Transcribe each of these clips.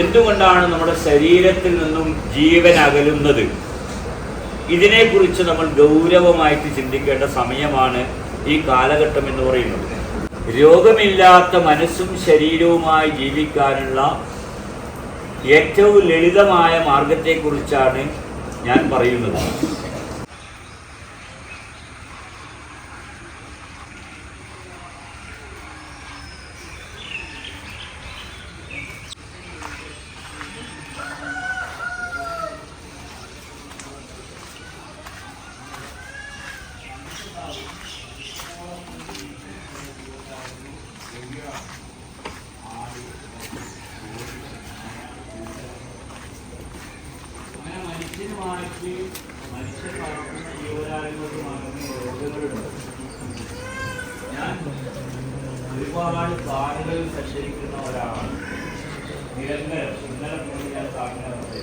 എന്തുകൊണ്ടാണ് നമ്മുടെ ശരീരത്തിൽ നിന്നും ജീവൻ അകലുന്നത്? ഇതിനെക്കുറിച്ച് നമ്മൾ ഗൗരവമായിട്ട് ചിന്തിക്കേണ്ട സമയമാണ് ഈ കാലഘട്ടം എന്ന് പറയുന്നത്. രോഗമില്ലാത്ത മനസ്സും ശരീരവുമായി ജീവിക്കാനുള്ള ഏറ്റവും ലളിതമായ മാർഗത്തെക്കുറിച്ചാണ് ഞാൻ പറയുന്നത്. അങ്ങനെ മനുഷ്യനുമായിട്ട് മനുഷ്യൻ വളർത്തുന്ന ജീവജാലങ്ങൾക്ക് ഞാൻ ഒരുപാട് കാടുകളിൽ സഞ്ചരിക്കുന്ന നിരന്തരം ഇന്നലെ മുതൽ ഞാൻ കാടിനകത്ത്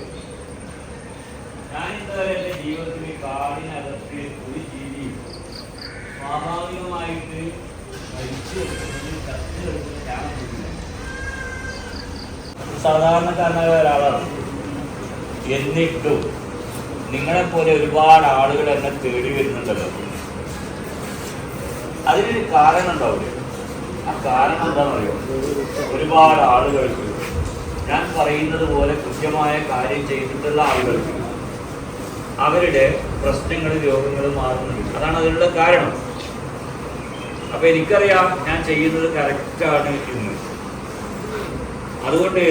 ഞാൻ ഇന്നുവരെ എന്റെ ജീവിതത്തിൽ കാടിനകത്ത് ഒരു ജീവിയും സ്വാഭാവികമായിട്ട് സാധാരണക്കാരനായ ഒരാളാണ്. എന്നിട്ടും നിങ്ങളെപ്പോലെ ഒരുപാട് ആളുകൾ എന്നെ തേടി വരുന്നുണ്ടല്ലോ. അതിനൊരു കാരണം ഉണ്ടാവില്ല ആ കാരണം എന്താണെന്നറിയോ? ഒരുപാട് ആളുകൾക്ക് ഞാൻ പറയുന്നത് പോലെ കൃത്യമായ കാര്യം ചെയ്തിട്ടുള്ള ആളുകൾക്ക് അവരുടെ പ്രശ്നങ്ങളും രോഗങ്ങളും മാറുന്നുണ്ട്. അതാണ് അതിനുള്ള കാരണം. അപ്പൊ എനിക്കറിയാം ഞാൻ ചെയ്യുന്നത് കറക്റ്റാണ് എന്ന്. അതുകൊണ്ട്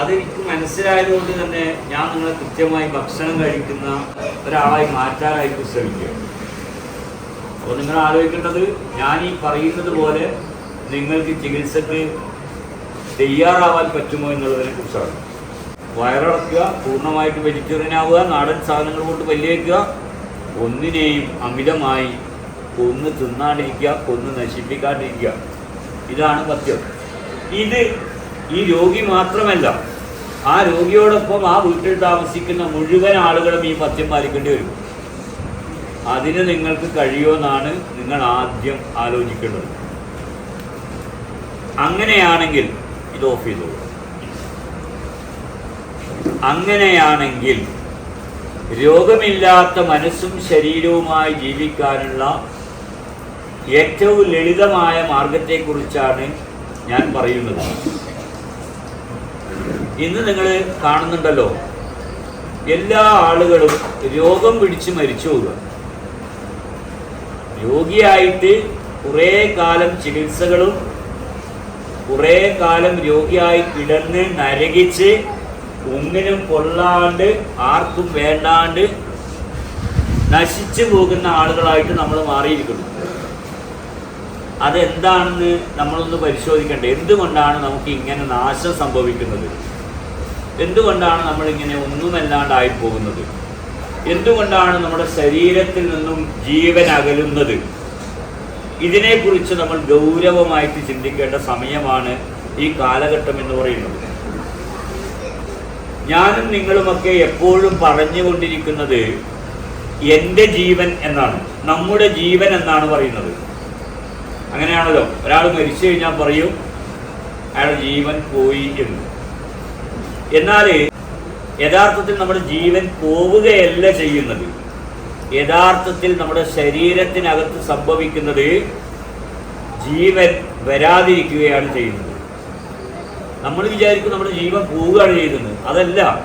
അതെനിക്ക് മനസ്സിലായതുകൊണ്ട് തന്നെ ഞാൻ നിങ്ങളെ കൃത്യമായി ഭക്ഷണം കഴിക്കുന്ന ഒരാളായി മാറ്റാനായിട്ട് ശ്രമിക്കുക. അപ്പോൾ നിങ്ങൾ ആലോചിക്കേണ്ടത് ഞാൻ ഈ പറയുന്നത് പോലെ നിങ്ങൾക്ക് ചികിത്സക്ക് തയ്യാറാവാൻ പറ്റുമോ എന്നുള്ളതിനെ കുറിച്ചാണ്. വയറിളക്കുക പൂർണമായിട്ട് വെജിറ്റേറിയൻ ആവുക നാടൻ സാധനങ്ങൾ കൊണ്ട് വലിയേക്കുക ഒന്നിനെയും അമിതമായി കൊന്ന് തിന്നാണ്ടിരിക്കുക കൊന്ന് നശിപ്പിക്കാണ്ടിരിക്കുക. ഇതാണ് പഥ്യം ഇത് ഈ രോഗി മാത്രമല്ല ആ രോഗിയോടൊപ്പം ആ വീട്ടിൽ താമസിക്കുന്ന മുഴുവൻ ആളുകളും ഈ പഥ്യം പാലിക്കേണ്ടി വരും. അതിന് നിങ്ങൾക്ക് കഴിയുമെന്നാണ് നിങ്ങൾ ആദ്യം ആലോചിക്കേണ്ടത്. അങ്ങനെയാണെങ്കിൽ ഇത് ഓഫ് ചെയ്തോളൂ. അങ്ങനെയാണെങ്കിൽ രോഗമില്ലാത്ത മനസ്സും ശരീരവുമായി ജീവിക്കാനുള്ള ഏറ്റവും ലളിതമായ മാർഗത്തെക്കുറിച്ചാണ് ഞാൻ പറയുന്നത്. ഇന്ന് നിങ്ങൾ കാണുന്നുണ്ടല്ലോ എല്ലാ ആളുകളും രോഗം പിടിച്ച് മരിച്ചു പോവുക. രോഗിയായിട്ട് കുറേ കാലം ചികിത്സകളും കുറേ കാലം രോഗിയായി കിടന്ന് നരകിച്ച് ഒന്നിനും കൊള്ളാണ്ട് ആർക്കും വേണ്ടാണ്ട് നശിച്ചു പോകുന്ന ആളുകളായിട്ട് നമ്മൾ മാറിയിരിക്കുന്നു. അതെന്താണെന്ന് നമ്മളൊന്ന് പരിശോധിക്കേണ്ടത് എന്തുകൊണ്ടാണ് നമുക്ക് ഇങ്ങനെ നാശം സംഭവിക്കുന്നത്? എന്തുകൊണ്ടാണ് നമ്മളിങ്ങനെ ഒന്നുമല്ലാണ്ടായി പോകുന്നത്? എന്തുകൊണ്ടാണ് നമ്മുടെ ശരീരത്തിൽ നിന്നും ജീവൻ അകലുന്നത്? ഇതിനെക്കുറിച്ച് നമ്മൾ ഗൗരവമായിട്ട് ചിന്തിക്കേണ്ട സമയമാണ് ഈ കാലഘട്ടം എന്ന് പറയുന്നത്. ഞാനും നിങ്ങളുമൊക്കെ എപ്പോഴും പറഞ്ഞുകൊണ്ടിരിക്കുന്നത് എന്റെ ജീവൻ എന്നാണ് നമ്മുടെ ജീവൻ എന്നാണ് പറയുന്നത്. അങ്ങനെയാണല്ലോ. ഒരാൾ മരിച്ചു കഴിഞ്ഞാൽ പറയും അയാളുടെ ജീവൻ പോയി എന്ന്. എന്നാൽ യഥാർത്ഥത്തിൽ നമ്മുടെ ജീവൻ പോവുകയല്ല ചെയ്യുന്നത്. യഥാർത്ഥത്തിൽ നമ്മുടെ ശരീരത്തിനകത്ത് സംഭവിക്കുന്നത് ജീവൻ വരാതിരിക്കുകയാണ് ചെയ്യുന്നത്. നമ്മൾ വിചാരിക്കും നമ്മുടെ ജീവൻ പോവുകയാണ് ചെയ്യുന്നത്. അതല്ല.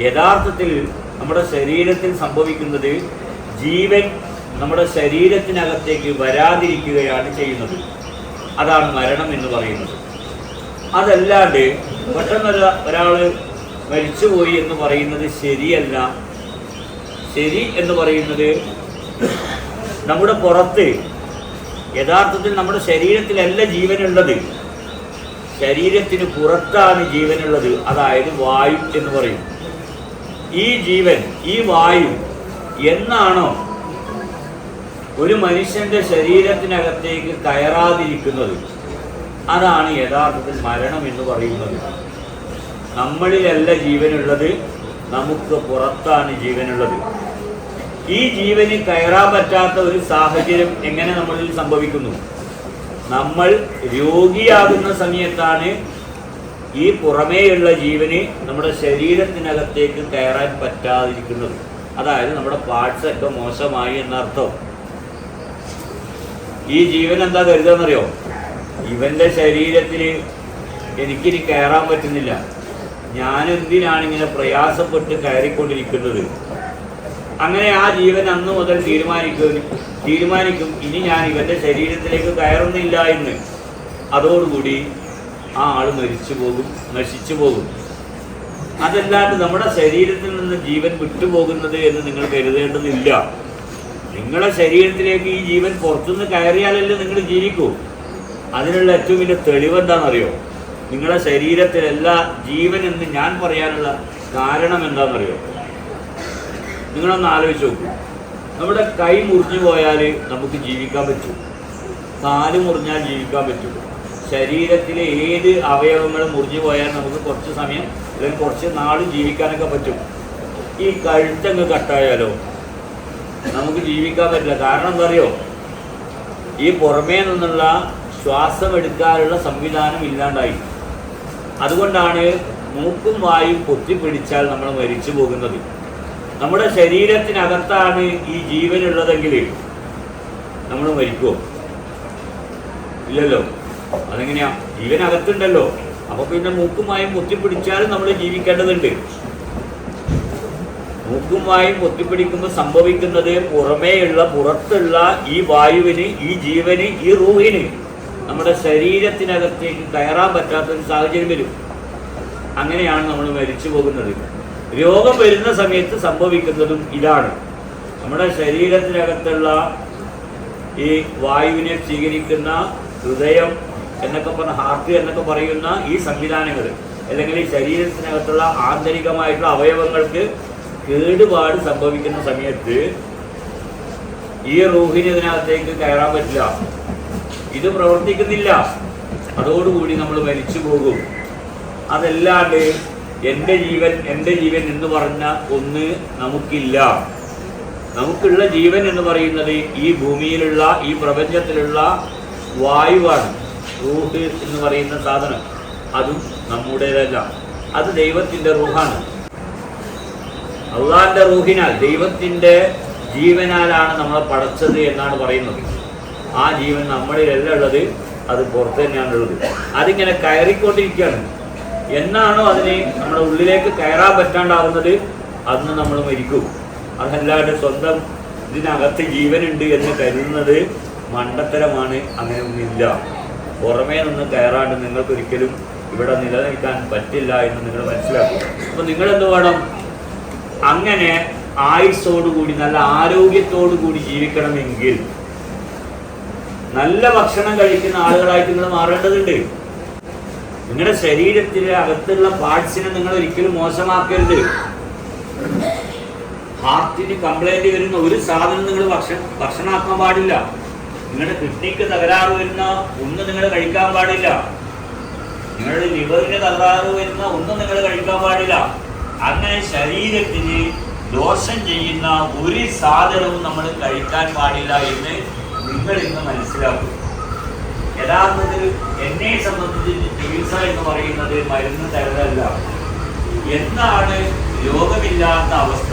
യഥാർത്ഥത്തിൽ നമ്മുടെ ശരീരത്തിൽ സംഭവിക്കുന്നത് ജീവൻ നമ്മുടെ ശരീരത്തിനകത്തേക്ക് വരാതിരിക്കുകയാണ് ചെയ്യുന്നത്. അതാണ് മരണം എന്ന് പറയുന്നത്. അതല്ലാണ്ട് പെട്ടെന്നൊരു ഒരാൾ മരിച്ചുപോയി എന്ന് പറയുന്നത് ശരിയല്ല. ശരി എന്ന് പറയുന്നത് നമ്മുടെ പുറത്ത് യഥാർത്ഥത്തിൽ നമ്മുടെ ശരീരത്തിലല്ല ജീവനുള്ളത്. ശരീരത്തിന് പുറത്താണ് ജീവനുള്ളത്. അതായത് വായു എന്ന് പറയും. ഈ ജീവൻ ഈ വായു എന്നാണോ ഒരു മനുഷ്യന്റെ ശരീരത്തിനകത്തേക്ക് കയറാതിരിക്കുന്നത് അതാണ് യഥാർത്ഥത്തിൽ മരണം എന്ന് പറയുന്നത്. നമ്മളിലല്ല ജീവനുള്ളത് നമുക്ക് പുറത്താണ് ജീവനുള്ളത്. ഈ ജീവന് കയറാൻ പറ്റാത്ത ഒരു സാഹചര്യം എങ്ങനെ നമ്മളിൽ സംഭവിക്കുന്നു? നമ്മൾ രോഗിയാകുന്ന സമയത്താണ് ഈ പുറമേയുള്ള ജീവന് നമ്മുടെ ശരീരത്തിനകത്തേക്ക് കയറാൻ പറ്റാതിരിക്കുന്നത്. അതായത് നമ്മുടെ പാർട്സൊക്കെ മോശമായി എന്നർത്ഥം. ഈ ജീവൻ എന്താ കരുതാന്നറിയോ? ഇവന്റെ ശരീരത്തിൽ എനിക്കിനി കയറാൻ പറ്റുന്നില്ല. ഞാൻ എന്തിനാണ് ഇങ്ങനെ പ്രയാസപ്പെട്ട് കയറിക്കൊണ്ടിരിക്കുന്നത്? അങ്ങനെ ആ ജീവൻ അന്ന് മുതൽ തീരുമാനിക്കും തീരുമാനിക്കും. ഇനി ഞാൻ ഇവന്റെ ശരീരത്തിലേക്ക് കയറുന്നില്ല എന്ന്. അതോടുകൂടി ആ ആൾ മരിച്ചു പോകും നശിച്ചു പോകും. അതല്ലാണ്ട് നമ്മുടെ ശരീരത്തിൽ നിന്ന് ജീവൻ വിട്ടുപോകുന്നത് എന്ന് നിങ്ങൾ കരുതേണ്ടതില്ല. നിങ്ങളുടെ ശരീരത്തിലേക്ക് ഈ ജീവൻ പുറത്തുനിന്ന് കയറിയാലല്ലേ നിങ്ങൾ ജീവിക്കൂ. അതിനുള്ള ഏറ്റവും വലിയ തെളിവ് എന്താണെന്നറിയോ? നിങ്ങളുടെ ശരീരത്തിലല്ല ജീവൻ എന്ന് ഞാൻ പറയാനുള്ള കാരണം എന്താണെന്നറിയോ? നിങ്ങളൊന്ന് ആലോചിച്ച് നോക്കൂ. നമ്മുടെ കൈ മുറിഞ്ഞു പോയാൽ നമുക്ക് ജീവിക്കാൻ പറ്റും. കാൽ മുറിഞ്ഞാൽ ജീവിക്കാൻ പറ്റും. ശരീരത്തിലെ ഏത് അവയവങ്ങൾ മുറിഞ്ഞു പോയാൽ നമുക്ക് കുറച്ച് സമയം അല്ലെങ്കിൽ കുറച്ച് നാൾ ജീവിക്കാനൊക്കെ പറ്റും. ഈ കഴുത്തങ്ങ് കട്ടായാലോ നമുക്ക് ജീവിക്കാൻ പറ്റില്ല. കാരണം എന്താ അറിയോ ഈ പുറമേ നിന്നുള്ള ശ്വാസം എടുക്കാനുള്ള സംവിധാനം ഇല്ലാണ്ടായി. അതുകൊണ്ടാണ് മൂക്കും വായും പൊത്തിപ്പിടിച്ചാൽ നമ്മൾ മരിച്ചു പോകുന്നത്. നമ്മുടെ ശരീരത്തിനകത്താണ് ഈ ജീവനുള്ളതെങ്കിൽ നമ്മൾ മരിക്കുമോ ഇല്ലല്ലോ. അതെങ്ങനെയാ? ജീവനകത്തുണ്ടല്ലോ. അപ്പൊ പിന്നെ മൂക്കുമായും മുത്തിപ്പിടിച്ചാലും നമ്മൾ ജീവിക്കേണ്ടതുണ്ട്. മൂക്കും വായും പൊത്തിപ്പിടിക്കുമ്പോൾ സംഭവിക്കുന്നത് പുറമേയുള്ള പുറത്തുള്ള ഈ വായുവിന് ഈ ജീവന് ഈ റൂഹിന് നമ്മുടെ ശരീരത്തിനകത്തേക്ക് കയറാൻ പറ്റാത്ത ഒരു സാഹചര്യം വരും. അങ്ങനെയാണ് നമ്മൾ മരിച്ചു പോകുന്നത്. രോഗം വരുന്ന സമയത്ത് സംഭവിക്കുന്നതും ഇതാണ്. നമ്മുടെ ശരീരത്തിനകത്തുള്ള ഈ വായുവിനെ സ്വീകരിക്കുന്ന ഹൃദയം എന്നൊക്കെ പറഞ്ഞ ഹാർട്ട് എന്നൊക്കെ പറയുന്ന ഈ സംവിധാനങ്ങൾ അല്ലെങ്കിൽ ഈ ശരീരത്തിനകത്തുള്ള ആന്തരികമായിട്ടുള്ള അവയവങ്ങൾക്ക് കേടുപാട് സംഭവിക്കുന്ന സമയത്ത് ഈ റൂഹിന് ഇതിനകത്തേക്ക് കയറാൻ പറ്റില്ല. ഇത് പ്രവർത്തിക്കുന്നില്ല. അതോടുകൂടി നമ്മൾ മരിച്ചു പോകും. അതല്ലാണ്ട് എന്റെ ജീവൻ എന്റെ ജീവൻ എന്ന് പറഞ്ഞ ഒന്ന് നമുക്കില്ല. നമുക്കുള്ള ജീവൻ എന്ന് പറയുന്നത് ഈ ഭൂമിയിലുള്ള ഈ പ്രപഞ്ചത്തിലുള്ള വായുവാണ്. റൂഹ് എന്ന് പറയുന്ന സാധനം. അതും നമ്മുടേതല്ല. അത് ദൈവത്തിന്റെ റൂഹാണ്. അള്ളാന്റെ റൂഹിനാൽ ദൈവത്തിന്റെ ജീവനാലാണ് നമ്മളെ പടച്ചത് എന്നാണ് പറയുന്നത്. ആ ജീവൻ നമ്മളിലല്ല ഉള്ളത് അത് പുറത്ത് തന്നെയാണ് ഉള്ളത്. അതിങ്ങനെ കയറിക്കൊണ്ടിരിക്കുകയാണ്. എന്നാണോ അതിനെ നമ്മുടെ ഉള്ളിലേക്ക് കയറാൻ പറ്റാണ്ടാവുന്നത്? അന്ന് നമ്മൾ മരിക്കും. അതല്ലാണ്ട് സ്വന്തം ഇതിനകത്ത് ജീവനുണ്ട് എന്ന് കരുതുന്നത് മണ്ടത്തരമാണ്. അങ്ങനെ ഒന്നില്ല പുറമേ നിന്ന് കയറാണ്ട് നിങ്ങൾക്കൊരിക്കലും ഇവിടെ നിലനിൽക്കാൻ പറ്റില്ല എന്ന് നിങ്ങൾ മനസ്സിലാക്കും. അപ്പൊ നിങ്ങളെന്ത് വേണം? അങ്ങനെ ആയുസ്സോടുകൂടി നല്ല ആരോഗ്യത്തോടു കൂടി ജീവിക്കണമെങ്കിൽ നല്ല ഭക്ഷണം കഴിക്കുന്ന ആളുകളായിട്ട് നിങ്ങൾ മാറേണ്ടതുണ്ട്. നിങ്ങളുടെ ശരീരത്തിലെ അകത്തുള്ള പാർട്സിനെ നിങ്ങൾ ഒരിക്കലും മോശമാക്കരുത്. ഹാർട്ടിന് കംപ്ലൈന്റ് വരുന്ന ഒരു സാധനം നിങ്ങൾ ഭക്ഷണം ഭക്ഷണമാക്കാൻ പാടില്ല. നിങ്ങളുടെ കിഡ്നിക്ക് തകരാറ് വരുന്ന ഒന്നും നിങ്ങൾ കഴിക്കാൻ പാടില്ല. നിങ്ങളുടെ ലിവറിന് തകരാറ് വരുന്ന ഒന്നും നിങ്ങൾ കഴിക്കാൻ പാടില്ല. അങ്ങനെ ശരീരത്തിന് ദോഷം ചെയ്യുന്ന ഒരു സാധനവും നമ്മൾ കഴിക്കാൻ പാടില്ല എന്ന് നിങ്ങൾ ഇന്ന് മനസ്സിലാക്കും. യഥാർത്ഥത്തിൽ എന്നെ സംബന്ധിച്ച് ചികിത്സ എന്ന് പറയുന്നത് മരുന്ന് തരലല്ല. എന്താണ് രോഗമില്ലാത്ത അവസ്ഥ?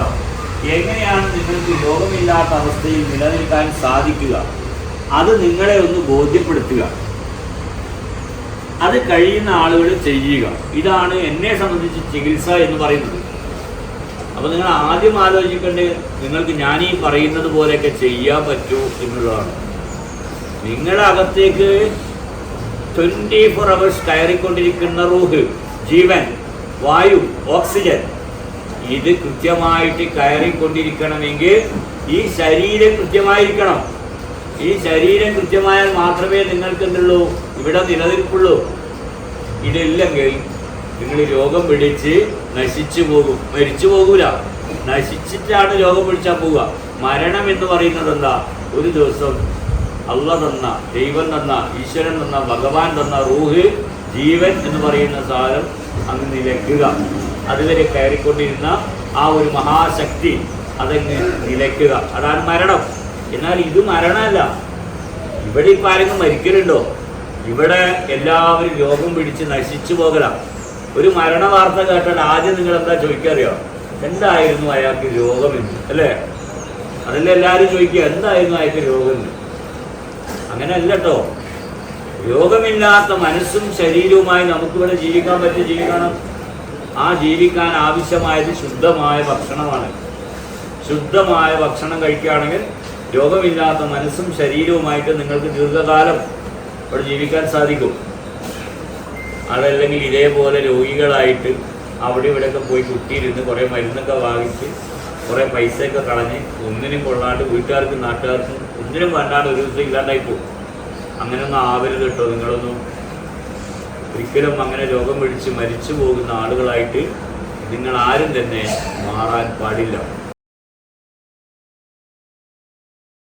എങ്ങനെയാണ് നിങ്ങൾക്ക് രോഗമില്ലാത്ത അവസ്ഥയിൽ നിലനിൽക്കാൻ സാധിക്കുക? അത് നിങ്ങളെ ഒന്ന് ബോധ്യപ്പെടുത്തുക. അത് കഴിയുന്ന ആളുകൾ ചെയ്യുക. ഇതാണ് എന്നെ സംബന്ധിച്ച് ചികിത്സ എന്ന് പറയുന്നത്. അപ്പോൾ നിങ്ങൾ ആദ്യം ആലോചിക്കേണ്ടത് നിങ്ങൾക്ക് ഞാൻ ഈ പറയുന്നത് പോലെയൊക്കെ ചെയ്യാൻ പറ്റൂ എന്നുള്ളതാണ്. നിങ്ങളുടെ അകത്തേക്ക് ട്വന്റി ഫോർ അവേഴ്സ് കയറിക്കൊണ്ടിരിക്കുന്ന റൂഹ് ജീവൻ വായു ഓക്സിജൻ ഇത് കൃത്യമായിട്ട് കയറിക്കൊണ്ടിരിക്കണമെങ്കിൽ ഈ ശരീരം കൃത്യമായിരിക്കണം. ഈ ശരീരം കൃത്യമായാൽ മാത്രമേ നിങ്ങൾക്ക് എന്തുള്ളൂ? ഇവിടെ നിലനിൽപ്പുള്ളൂ. ഇതില്ലെങ്കിൽ നിങ്ങൾ രോഗം പിടിച്ച് നശിച്ചു പോകും. മരിച്ചു പോകൂല. നശിച്ചിട്ടാണ് രോഗം പിടിച്ചാൽ പോവുക. മരണം എന്ന് പറയുന്നത് എന്താ? ഒരു ദിവസം അള്ള തന്ന ദൈവം തന്ന ഈശ്വരൻ തന്ന ഭഗവാൻ തന്ന റൂഹ് ജീവൻ എന്ന് പറയുന്ന സാധനം അങ്ങ് നിലയ്ക്കുക. അതുവരെ കയറിക്കൊണ്ടിരുന്ന ആ ഒരു മഹാശക്തി അതങ്ങ് നിലയ്ക്കുക. അതാണ് മരണം. എന്നാൽ ഇത് മരണമല്ല. ഇവിടെ ഇപ്പം ആരെങ്കിലും മരിക്കലുണ്ടോ? ഇവിടെ എല്ലാവരും യോഗം പിടിച്ച് നശിച്ചു പോകലാണ് ഒരു മരണ വാർത്ത കേട്ടാൽ ആദ്യം നിങ്ങൾ എന്താ ചോദിക്കാറിയോ എന്തായിരുന്നു അയാൾക്ക് രോഗമെന്ന് അല്ലേ? അതല്ലേ എല്ലാവരും ചോദിക്കുക എന്തായിരുന്നു അയാൾക്ക് രോഗമെന്ന്? അങ്ങനെയല്ല കേട്ടോ രോഗമില്ലാത്ത മനസ്സും ശരീരവുമായി നമുക്കിവിടെ ജീവിക്കാൻ പറ്റിയ ജീവിക്കണം. ആ ജീവിക്കാൻ ആവശ്യമായത് ശുദ്ധമായ ഭക്ഷണമാണ്. ശുദ്ധമായ ഭക്ഷണം കഴിക്കുകയാണെങ്കിൽ രോഗമില്ലാത്ത മനസ്സും ശരീരവുമായിട്ട് നിങ്ങൾക്ക് ദീർഘകാലം ഇവിടെ ജീവിക്കാൻ സാധിക്കും. അതല്ലെങ്കിൽ ഇതേപോലെ രോഗികളായിട്ട് അവിടെ ഇവിടെയൊക്കെ പോയി കുത്തിയിരുന്ന് കുറേ മരുന്നൊക്കെ വാങ്ങിച്ച് കുറേ പൈസയൊക്കെ കളഞ്ഞ് ഒന്നിനും കൊള്ളാണ്ട് വീട്ടുകാർക്കും നാട്ടുകാർക്കും ഒന്നിനും വേണ്ടാണ്ട് ഒരു ദിവസം ഇല്ലാണ്ടായി പോകും അങ്ങനെയൊന്നും ആവരുത് കേട്ടോ നിങ്ങളൊന്നും. ഒരിക്കലും അങ്ങനെ രോഗം പിടിച്ച് മരിച്ചു പോകുന്ന ആളുകളായിട്ട് നിങ്ങൾ ആരും തന്നെ മാറാൻ പാടില്ല.